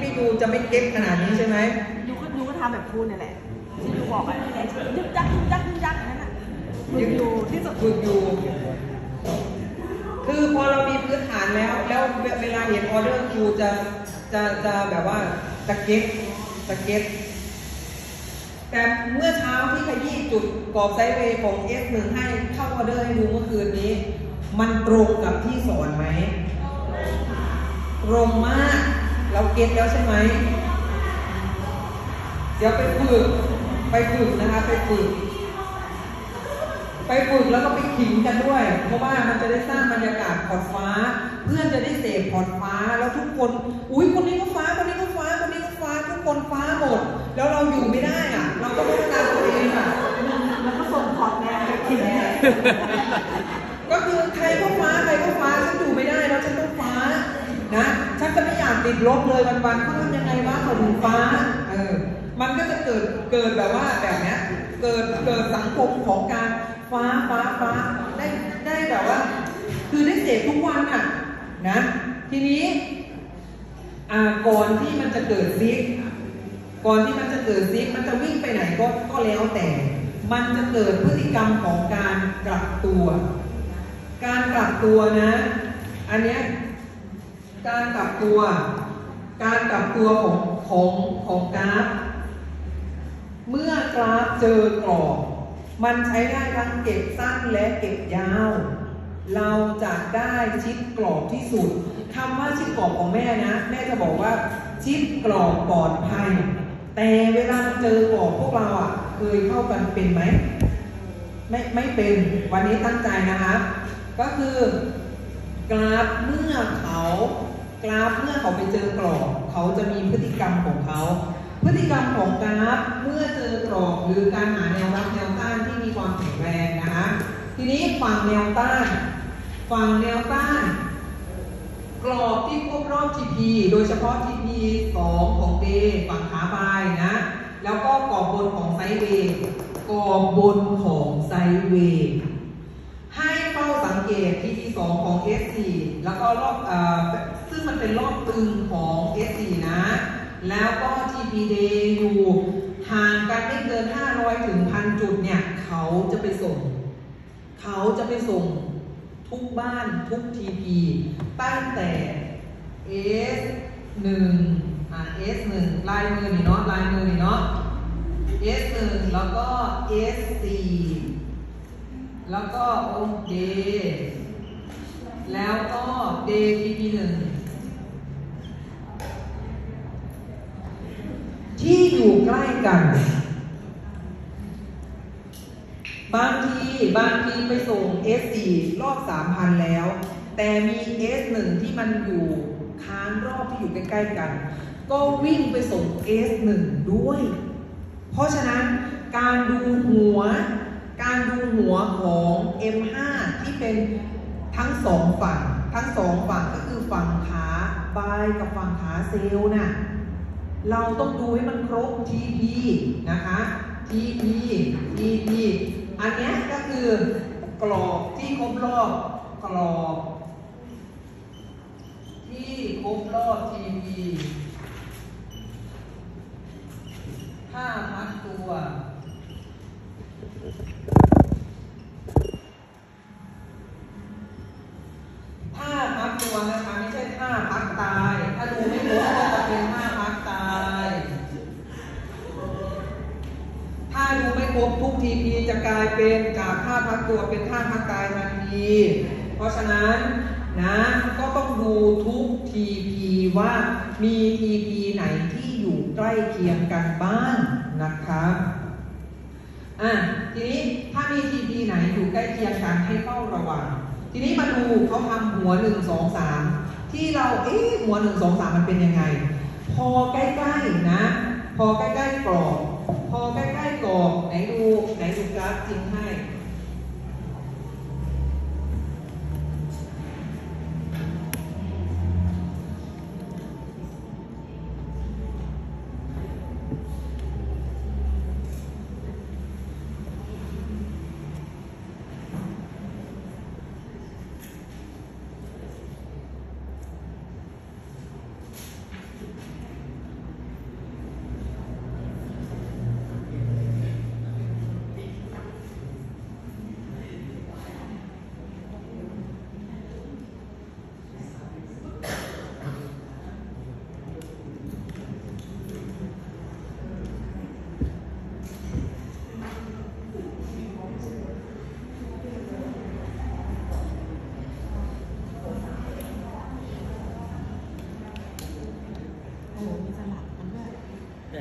พี่ดูจะไม่เก๊กขนาดนี้ใช่ไหมยูก็ยูก็ทำแบบคุณนี่แหละที่ยูบอกอะยึกยักยึกยักยึกยักนั่นน่ะฝึกอยู่ที่สุดฝึกอยู่ คือพอเรามีพื้นฐานแล้ว แล้วเวลาเห็นออเดอร์คิวจะจะจะแบบว่าจะเก็ตจะเก็ตแต่เมื่อเช้าที่ขยี้จุดกรอบไซด์เวย์ของ S1 ให้เข้าออเดอร์ให้ดูเมื่อคืนนี้ มันตรงกับที่สอนไหม ตรงมาก เราเก็ตแล้วใช่ไหม เดี๋ยวไปฝึก ไปฝึกนะคะ ไปฝึก ไปฝึกแล้วก็ไปขิงกันด้วย เพราะว่ามันจะได้สร้างบรรยากาศพอร์ตฟ้า เพื่อนจะได้เสพพอร์ตฟ้า แล้วทุกคน อุ้ยคนนี้ก็ฟ้า คนนี้ก็ฟ้า คนนี้ก็ฟ้า ทุกคนฟ้าหมด แล้วเราอยู่ไม่ได้อะ เราก็พัฒนาตัวเองอะแล้วก็ส่งพอร์ตแนวไปทิ้งก็คือใครก็ฟ้า ใครก็ฟ้า ฉันอยู่ไม่ได้แล้วฉันต้องฟ้า นะ ติดลบเลยวันๆเขาทำยังไงวะเขาถึงฟ้าเออมันก็จะเกิดเกิดแบบว่าแบบเนี้ยเกิดเกิดสังคมของการฟ้าฟ้าฟ้าได้ได้แบบว่า คือได้เสพทุกวันอะนะ ทีนี้อาก่อนที่มันจะเกิดซิกก่อนที่มันจะเกิดซิกมันจะวิ่งไปไหนก็ก็แล้วแต่ มันจะเกิดพฤติกรรมของการกลับตัว การกลับตัวนะ อันเนี้ย การกลับตัว การกลับตัวของของของกราฟ เมื่อกราฟเจอกรอบ มันใช้ได้ทั้งเก็บสั้นและเก็บยาว เราจะได้ชิดกรอบที่สุดคำว่าชิดกรอบของแม่นะ แม่จะบอกว่าชิดกรอบปลอดภัย แต่เวลาเจอกรอบพวกเราอะ เคยเข้ากันเป็นไหมไม่ไม่เป็นวันนี้ตั้งใจนะคะ ก็คือกราฟเมื่อเขา กราฟเมื่อเขาไปเจอกรอบเขาจะมีพฤติกรรมของเขา พฤติกรรมของกราฟเมื่อเจอกรอบหรือการหาแนวรับแนวต้านที่มีความแข็งแรงนะคะทีนี้ฝั่งแนวต้านฝั่งแนวต้าน กรอบที่ครบรอบ TP โดยเฉพาะ TP 2 ของ D ฝั่งขาบายนะ แล้วก็กรอบบนของไซเวย์กรอบบนของไซเวย์ให้เฝ้าสังเกต TP 2 ของ S4 แล้วก็รอบเอ่อ ซึ่งมันเป็นรอบตึงของ S4 นะ แล้วก็ GPD อยู่ห่างกันไม่เกิน 500 ถึง 1,000 จุดเนี่ย เขาจะไปส่ง เขาจะไปส่งทุกบ้านทุก TP ตั้งแต่ S1 อ่า S1 ลายมือนี่เนาะลายมือนี่เนาะ S1 แล้วก็ S4 แล้วก็โอเคแล้วก็ D P P 1 อยู่ใกล้กัน บางทีบางทีไปส่ง S4 รอบ 3,000 แล้ว แต่มี S1 ที่มันอยู่ค้างรอบที่อยู่ใกล้ๆกัน ก็วิ่งไปส่ง S1 ด้วย เพราะฉะนั้นการดูหัว การดูหัวของ M5 ที่เป็นทั้งสองฝั่ง ทั้งสองฝั่งก็คือฝั่งขาบายกับฝั่งขาเซลล์น่ะ เราต้องดูให้มันครบ TP นะคะ TP TP อันนี้ก็คือกรอบที่ครบรอบกรอบที่ครบรอบ TP ถ้ามัดตัว ท่าพักตัวนะคะไม่ใช่ท่าพักตาย ถ้าดูไม่รู้ก็จะเป็นท่าพักตาย ถ้าดูไม่ครบทุกทีพีจะกลาย เป็นจากท่าพักตัวเป็นท่าพักตายทันที เพราะฉะนั้นนะก็ต้องดูทุกทีพีว่ามีทีพีไหนที่อยู่ใกล้เคียงกันบ้างนะครับอะทีนี้ถ้ามีทีพีไหนอยู่ใกล้เคียงกันให้เฝ้าระวัง ทีนี้มาดูเขาทำหัวหนึ่งสองสามที่เราเอ๊ะหัวหนึ่งสองสามมันเป็นยังไง พอใกล้ๆนะ พอใกล้ๆกรอบ พอใกล้ ออกไหนดูไหนดูกราฟจริงให้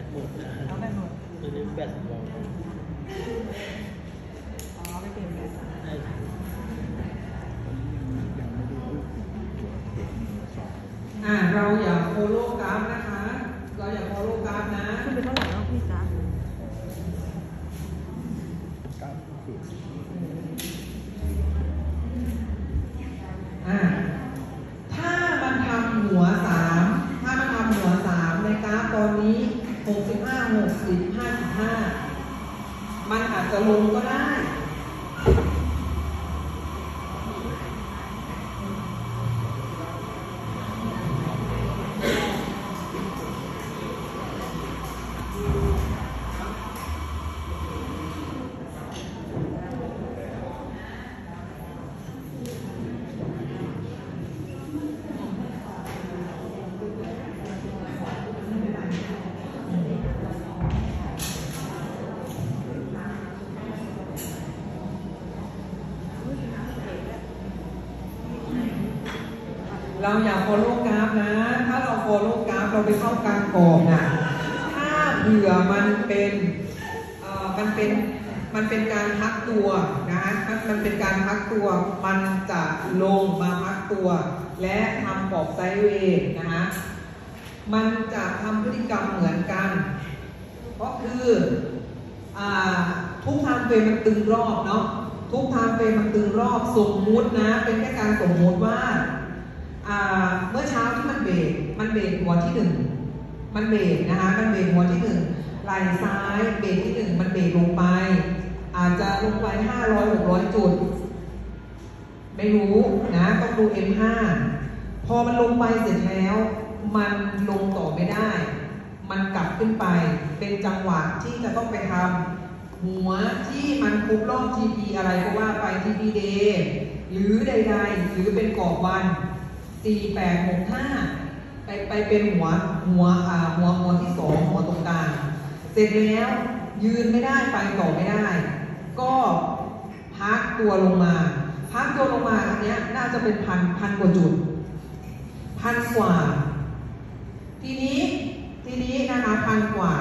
น หมดนะ แล้วแบตหมด ตอนนี้แบตเรา อ๋อไม่เปลี่ยนแบต ได้ อ่าเราอย่าโฟโล่กราฟนะคะ เราอย่าโฟโล่กราฟนะ ขึ้นไปเท่าไหร่แล้วพี่จ๊ะ อ่าถ้ามันทำหัวสามถ้ามันทำหัวสามในกราฟ ตอนนี้ 65 65 5มันอาจจะลงก็ได้ เราอย่า follow กราฟนะ ถ้าเรา follow กราฟเราไปเข้ากลางกรอบนะถ้าเผื่อมันเป็นมันเป็นมันเป็นการพักตัวนะมันมันเป็นการพักตัว มันจะลงมาพักตัว และทำกรอบไซด์เวย์นะฮะมันจะทำพฤติกรรมเหมือนกันเพราะคืออทุกทม์เฟรมมันตึงรอบเนาะทุกทม์เฟรมมันตึงรอบสมมุตินะ เป็นแค่การสมมุติว่า เมื่อเช้าที่มันเบรกมันเบรกหัวที่หนึ่งมันเบรกนะคะ มันเบรกหัวที่หนึ่งไหล่ซ้ายเบรกที่หนึ่งมันเบรกลงไป อาจจะลงไปห้าร้อยหกร้อยจุด ไม่รู้นะต้องดู M5 พอมันลงไปเสร็จแล้ว มันลงต่อไม่ได้ มันกลับขึ้นไป เป็นจังหวะที่จะต้องไปทำหัวที่มันครบรอบ TP อะไรก็ว่าไป TP day หรือใดๆ หรือเป็นกรอบวัน 4865ไปไปเป็นหัวหัวอ่าหัวหัวที่สองหัวตรงกลางเสร็จแล้วยืนไม่ได้ไปต่อไม่ได้ ก็พักตัวลงมา พักตัวลงมาอันเนี้ยน่าจะเป็นพันพันกว่าจุด พันกว่า ทีนี้ทีนี้นะคะพันกว่า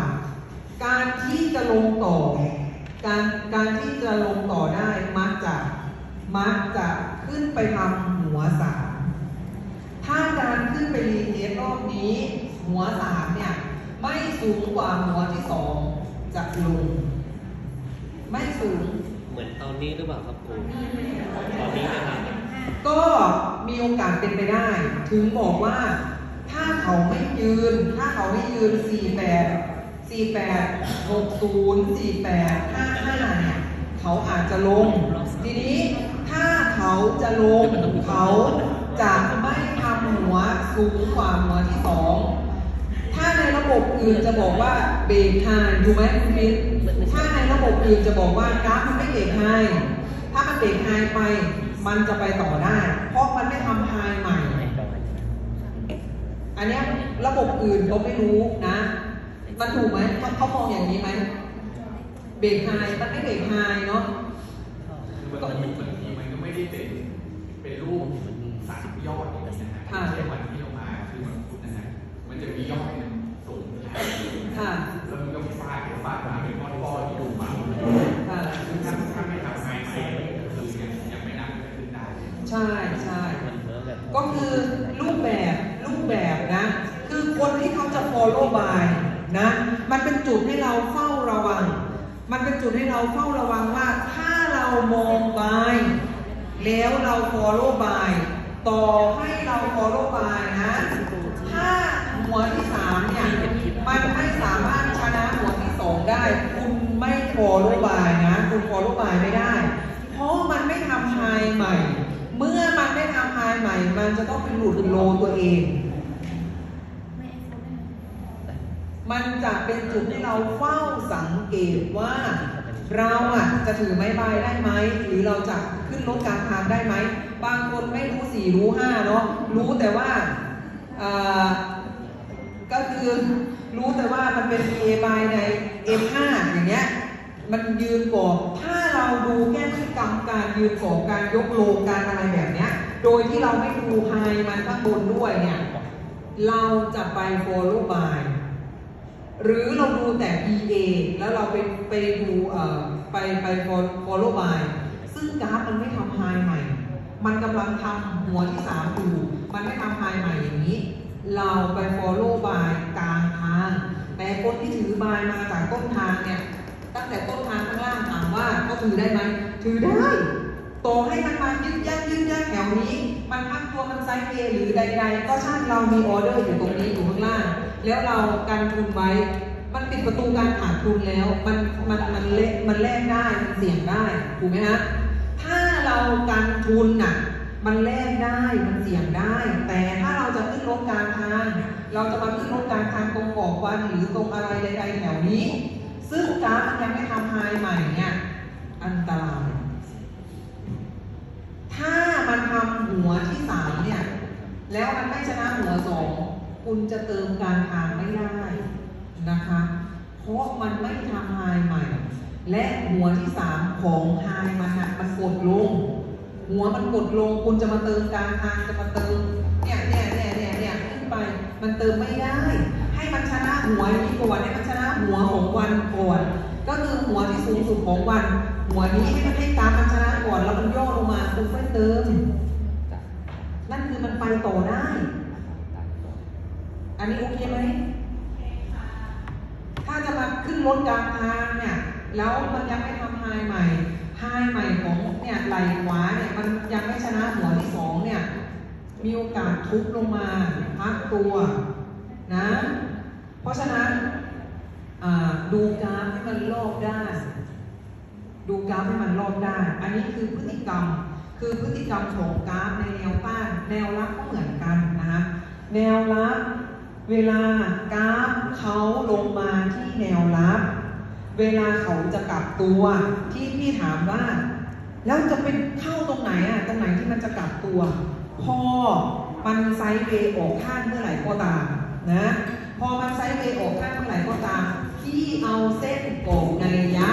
การที่จะลงต่อ การการที่จะลงต่อได้มักจะมักจะขึ้นไปทำหัวสาม ถ้าการขึ้นไปรีเทสรอบนี้ หัวสามเนี่ย ไม่สูงกว่าหัวที่สองจะลง ไม่สูง เหมือนตอนนี้หรือเปล่าครับครูตอนนี้นะครับก็มีโอกาสเป็นไปได้ ถึงบอกว่า ถ้าเขาไม่ยืน ถ้าเขาไม่ยืน 48 48 60 48 55 เนี่ย เขาอาจจะลง ทีนี้ถ้าเขาจะลง เขาจะไม่ทำ หัวสูงกว่าหัวที่สองถ้าในระบบอื่นจะบอกว่าเบรกไฮถูกไหมคุณมิ้นถ้าในระบบอื่นจะบอกว่ากราฟมันไม่เบรกไฮถ้ามันเบรกไฮไป มันจะไปต่อได้ เพราะมันไม่ทำไฮใหม่ อันนี้ระบบอื่นเขาไม่รู้นะมันถูกไหมเขามองอย่างนี้ไหมเบรกไฮมันไม่เบรกไฮเนาะบางทีบางทีมันก็ไม่ได้เป็นเป็นรูป สามยอดอย่างนี้นะฮะค่ะเช่นวันที่เรามาคือวันพุธนะฮะมันจะมียอดหนึ่งสูงค่ะแล้วมันก็ฟาดฟาดมาเป็นก้อนๆที่ดูมาค่ะซึ่งถ้าถ้าไม่ทำไฮไซด์คือยังยังไม่นำขึ้นได้ใช่ใช่มันเหมือนแบบก็คือรูปแบบรูปแบบนะ คือคนที่เขาจะ follow by นะ มันเป็นจุดให้เราเฝ้าระวัง มันเป็นจุดให้เราเฝ้าระวังว่าถ้าเรามอง by แล้วเรา follow by ต่อให้เรา follow by นะ ถ้าหัวที่สามเนี่ย มันไม่สามารถชนะหัวที่สองได้ คุณไม่ follow by นะ คุณ follow by ไม่ได้ เพราะมันไม่ทำไฮใหม่ เมื่อมันไม่ทำไฮใหม่ มันจะต้องเป็นหลุดโลตัวเองมันจะเป็นจุดให้เราเฝ้าสังเกตว่า เราอะจะถือไม้ใบได้ไหม หรือเราจะขึ้นรถกลางทางได้ไหม บางคนไม่รู้สี่รู้ห้าเนาะรู้แต่ว่าก็คือรู้แต่ว่ามันเป็น A by ใน M5 อย่างเงี้ยมันยืนก่อนถ้าเราดูแค่พฤติกรรมการยืนของการยกโลการอะไรแบบเนี้ย โดยที่เราไม่ดูไฮมันข้างบนด้วยเนี่ยเราจะไป follow by หรือเราดูแต่ EA แล้วเราไปไปดูไปไป follow by ซึ่งกราฟมันไม่ทำไฮใหม่ มันกำลังทำหัวที่สามอยู่มันไม่ทำไฮใหม่อย่างนี้ เราไป follow by กลางทาง แต่คนที่ถือบายมาจากต้นทางเนี่ยตั้งแต่ต้นทางข้างล่างถามว่าเขาถือได้ไหมถือได้ต่อให้มันมายึดยักยึดยักแถวนี้ มันพักตัวมันไซด์เวย์หรือใดๆ ก็ช่างเรามีออเดอร์อยู่ตรงนี้อยู่ข้างล่าง แล้วเรากันทุนไว้ มันปิดประตูการขาดทุนแล้ว มันมันมันเละมันแลกได้มันเสี่ยงได้ถูกไหมฮะ เรากันทุนน่ะมันแลกได้มันเสี่ยงได้ แต่ถ้าเราจะขึ้นรถกลางทาง เราจะมาขึ้นรถกลางทางตรงกอกวันหรือตรงอะไรใดๆแถวนี้ ซึ่งกราฟมันยังไม่ทำไฮใหม่เนี่ยอันตรายถ้ามันทำหัวที่สามเนี่ยแล้วมันไม่ชนะหัวสองคุณจะเติมกางทางไม่ได้นะคะเพราะมันไม่ทำไฮใหม่ และหัวที่สามของไฮมันอะมันกดลง หัวมันกดลงคุณจะมาเติมกลางทางจะมาเติมเนี่ยเนี่ยเนี่ยเนี่ยเนี่ยขึ้นไป มันเติมไม่ได้ ให้มันชนะหัวนี้ก่อนให้มันชนะหัวของวันก่อนก็คือหัวที่สูงสุดของวัน หัวนี้ให้มันให้กาฟมันชนะก่อนแล้วมันย่อลงมาคุณค่อยเติม นั่นคือมันไปต่อได้ อันนี้โอเคไหมถ้าจะมาขึ้นรถกลางทางเนี่ย แล้วมันยังไม่ทำไฮใหม่ไฮใหม่ของเนี่ยไหลขวาเนี่ยมันยังไม่ชนะหัวที่สองเนี่ยมีโอกาสทุบลงมาพักตัวนะเพราะฉะนั้นดูกราฟให้มันรอบด้านดูกราฟให้มันรอบด้านอันนี้คือพฤติกรรมคือพฤติกรรมของกราฟในแนวต้าน แนวรับก็เหมือนกันนะคะแนวรับเวลากราฟเขาลงมาที่แนวรับ เวลาเขาจะกลับตัวที่พี่ถามว่า แล้วจะเป็นเข้าตรงไหนอะตรงไหนที่มันจะกลับตัว พอมันไซด์เวย์ออกข้างเมื่อไหร่ก็ตามนะพอมันไซด์เวย์ออกข้างเมื่อไหร่ก็ตามที่เอาเส้นกรอบในระยะ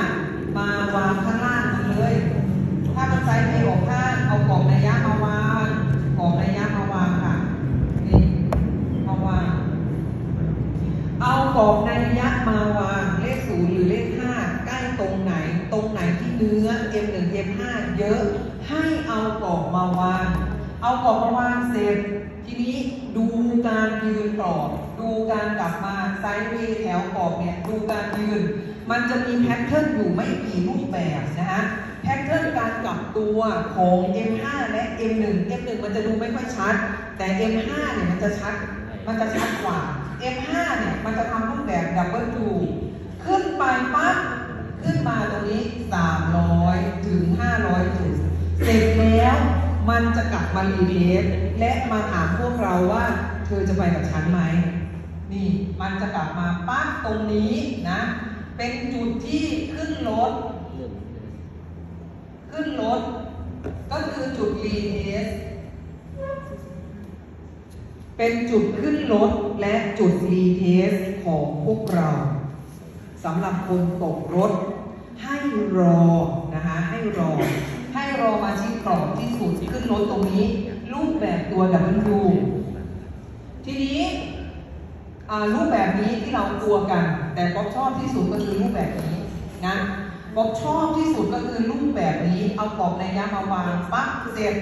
มาวางข้างล่างมันเลย ถ้ามันไซด์เวย์ออกข้างเอากอบในระยะมาวางกอบในระยะมาวางค่ะนี่มาวางเอากอบในระยะมาวางเลขศูนย์หรือเลขห้าใกล้ตรงไหน ตรงไหนที่เนื้อ M1 M5 เยอะ ให้เอากรอบมาวาง เอากรอบมาวางเสร็จ ทีนี้ดูการยืนกรอบ ดูการกลับมาไซด์เวย์แถวกรอบเนี่ย ดูการยืน มันจะมีแพทเทิร์นอยู่ไม่กี่รูปแบบนะฮะ แพทเทิร์นการกลับตัวของ M5 และ M1 M1 มันจะดูไม่ค่อยชัด แต่ M5 เนี่ยมันจะชัด มันจะชัดกว่า M5 เนี่ยมันจะทำรูปแบบดับเบิลทูขึ้นไปปั๊บ ขึ้นมาตรงนี้ 300 ถึง 500 จุด เสร็จแล้วมันจะกลับมารีเทสและมาถามพวกเราว่า เธอจะไปกับฉันไหม นี่มันจะกลับมาปั๊บตรงนี้นะ เป็นจุดที่ขึ้นรถ ขึ้นรถ ก็คือจุดรีเทสเป็นจุดขึ้นรถและจุดรีเทสของพวกเราสำหรับคนตกรถ รอนะคะให้รอ ให้รอมาที่กรอบที่สุดขึ้นรถตรงนี้ รูปแบบตัว W ทีนี้รูปแบบนี้ที่เรากลัวกัน แต่ป๊อบชอบที่สุดก็คือรูปแบบนี้นะป๊อบชอบที่สุดก็คือรูปแบบนี้เอากรอบในยะมาวางปั๊บเสร็จ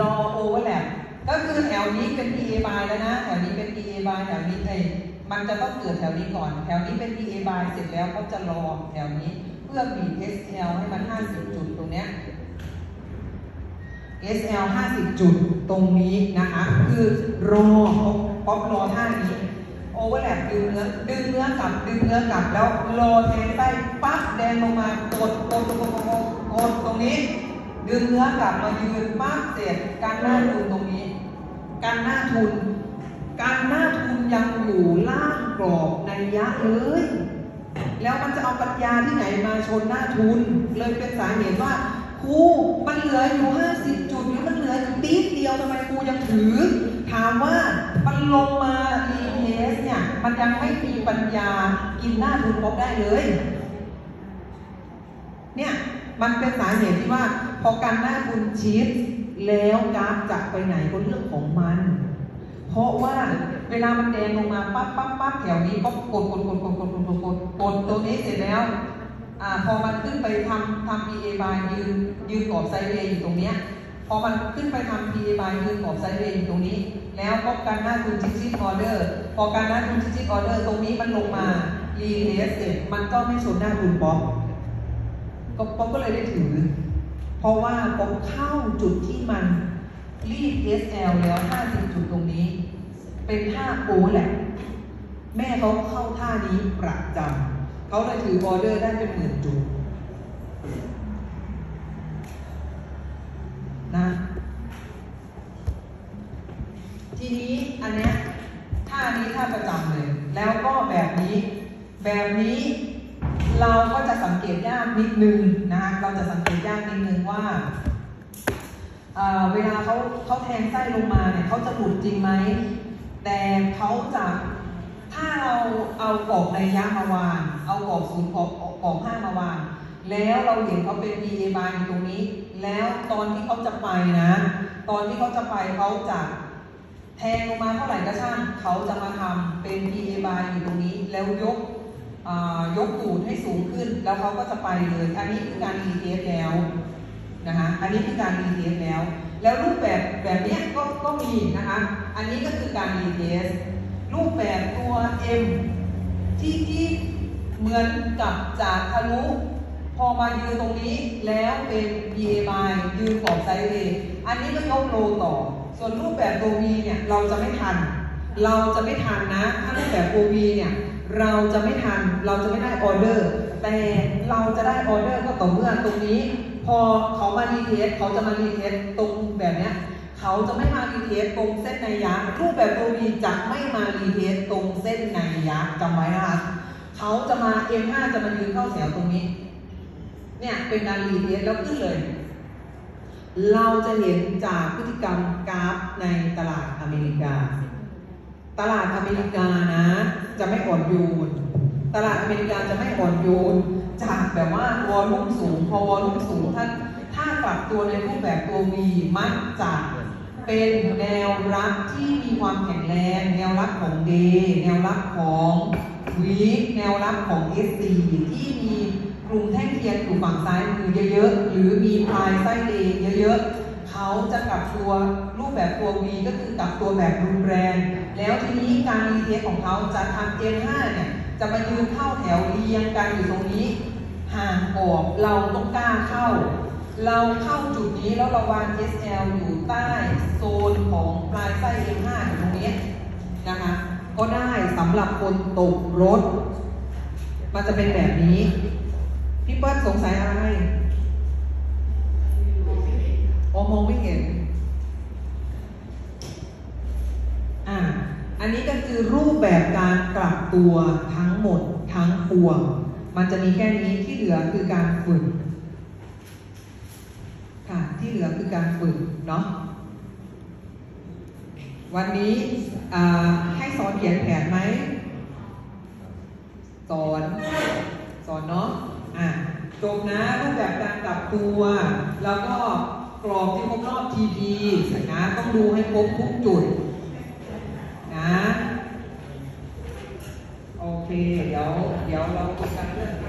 รอโอเวอร์แลปก็คือแถวนี้เป็น PA by แล้วนะแถวนี้เป็น PA by แถวนี้เอยมันจะต้องเกิดแถวนี้ก่อน แถวนี้เป็น PA by เสร็จแล้วเขาจะรอแถวนี้ พื่อบีบ SL ให้มัน 50 จุดตรงเนี้ย SL 50 จุดตรงนี้นะคะ คือรอป๊อปรอท่านี้โอเวอร์แลปดึงเนื้อดึงเนื้อกลับดึงเนื้อกลับแล้วรอแทงใต้ปั๊บแดงลงมากดกดกดกดกดกดตรงนี้ ดึงเนื้อกลับมายืนปั๊บเสร็จการหน้าทุนตรงนี้ การหน้าทุน การหน้าทุนยังอยู่ล่างกรอบในยะเลย แล้วมันจะเอาปัญญาที่ไหนมาชนหน้าทุน เลยเป็นสาเหตุว่าครูมันเหลืออยู่ 50 จุดหรือมันเหลืออยู่ตีดเดียวทำไมครูยังถือ ถามว่ามันลงมารีเทสเนี่ย มันยังไม่มีปัญญากินหน้าทุนครบได้เลย เนี่ยมันเป็นสาเหตุที่ว่าพอการหน้าทุนชีสแล้วกราฟจะไปไหนก็เรื่องของมัน เพราะว่าเวลามันแดงลงมาปั๊บปั๊บปั๊บแถวนี้กดกดกดกดกดกดกดกดกดตัวนี้เสร็จแล้วอ่าพอมันขึ้นไปทำทำ PA by ยืนยืนกรอบไซเวย์อยู่ตรงเนี้ยพอมันขึ้นไปทำ PA by ยืนกรอบไซเวย์อยู่ตรงนี้ แล้วก็การหน้าทุนชิชิออเดอร์พอการหน้าทุนชิชิออเดอร์ตรงนี้มันลงมารีเทสเสร็จมันก็ไม่ชนหน้าทุนป๊อปก็ป๊อปก็เลยได้ถือ เพราะว่าป๊อปเข้าจุดที่มัน รีด SL แล้ว50จุดตรงนี้ เป็นท่าโอแหละ แม่เขาเข้าท่านี้ประจำเขาเลยถือออเดอร์ได้เป็นหมื่นจุดนะทีนี้อันเนี้ยท่านี้ท่าประจำเลย แล้วก็แบบนี้ แบบนี้เราก็จะสังเกตยากนิดนึงนะคะเราจะสังเกตยากนิดนึงว่า เวลาเขาเขาแทงไส้ลงมาเนี่ยเขาจะหลุดจริงไหม แต่เขาจะถ้าเราเอากรอบในยะมาวางเอากรอบศูนย์กรอบกรอบห้ามาวางแล้วเราเห็นเขาเป็น PA บายอยู่ตรงนี้ แล้วตอนที่เขาจะไปนะ ตอนที่เขาจะไปเขาจะแทงลงมาเท่าไหร่ก็ช่างเขาจะมาทำเป็น PA บายอยู่ตรงนี้ แล้วยกยกตูดให้สูงขึ้น แล้วเขาก็จะไปเลย อันนี้คือการรีเทสแล้ว นะคะอันนี้คือการรีเทสแล้ว แล้วรูปแบบแบบนี้ก็ก็มีนะคะอันนี้ก็คือการรีเทสรูปแบบตัว M ที่ที่เหมือนกับจากทะลุพอมายืนตรงนี้แล้วเป็น PA by ยืนกรอบไซด์เวย์อันนี้ก็ยกโลต่อ ส่วนรูปแบบตัว V เนี่ยเราจะไม่ทัน เราจะไม่ทันนะถ้ารูปแบบตัว V เนี่ยเราจะไม่ทัน เราจะไม่ได้ออเดอร์ แต่เราจะได้ออเดอร์ก็ต่อเมื่อตรงนี้ พอเขามารีเทสเขาจะมารีเทสตรงแบบเนี้ยเขาจะไม่มารีเทสตรงเส้นในยะรูปแบบตัว V จะไม่มารีเทสตรงเส้นในยะจำไว้นะคะเขาจะมา M5 จะมายืนเข้าแถวตรงนี้ เนี่ยเป็นการรีเทสแล้วขึ้นเลย เราจะเห็นจากพฤติกรรมกราฟในตลาดอเมริกา ตลาดอเมริกานะ จะไม่อ่อนโยนตลาดอเมริกาจะไม่อ่อนโยน จากแบบว่าวอลลุ่มสูง พอวอลลุ่มสูงถ้าถ้ากลับตัวในรูปแบบตัว V มักจะเป็นแนวรับที่มีความแข็งแรง แนวรับของ D แนวรับของ W แนวรับของ SC ที่มีกลุ่มแท่งเทียนอยู่ฝั่งซ้ายมือเยอะๆ หรือมีพายไส้เดเยอะๆ เขาจะกลับตัวรูปแบบตัว V ก็คือกลับตัวแบบรุนแรง แล้วทีนี้การรีเทสของเขาจะทำ N5 เนี่ย จะมายืนเข้าแถวเรียงกันอยู่ตรงนี้ ห่างออกเราต้องกล้าเข้า เราเข้าจุดนี้แล้วเราวาง SL อยู่ใต้โซนของปลายไส้ M5 ตรงนี้นะคะก็ได้สำหรับคนตกรถ มันจะเป็นแบบนี้ พี่เปิ้ลสงสัยอะไรอ๋อมองไม่เห็น อ่า อันนี้ก็คือรูปแบบการกลับตัวทั้งหมดทั้งปวง มันจะมีแค่นี้ที่เหลือคือการฝึกค่ะที่เหลือคือการฝึกเนาะวันนี้ให้สอนเขียนแผนไหมสอนสอนเนาะอะจบนะรูปแบบการกลับตัว แล้วก็กรอบที่ครบรอบ TP นะต้องดูให้ครบทุกจุด โอเค เดี๋ยว เดี๋ยวเราคุยกันเรื่อง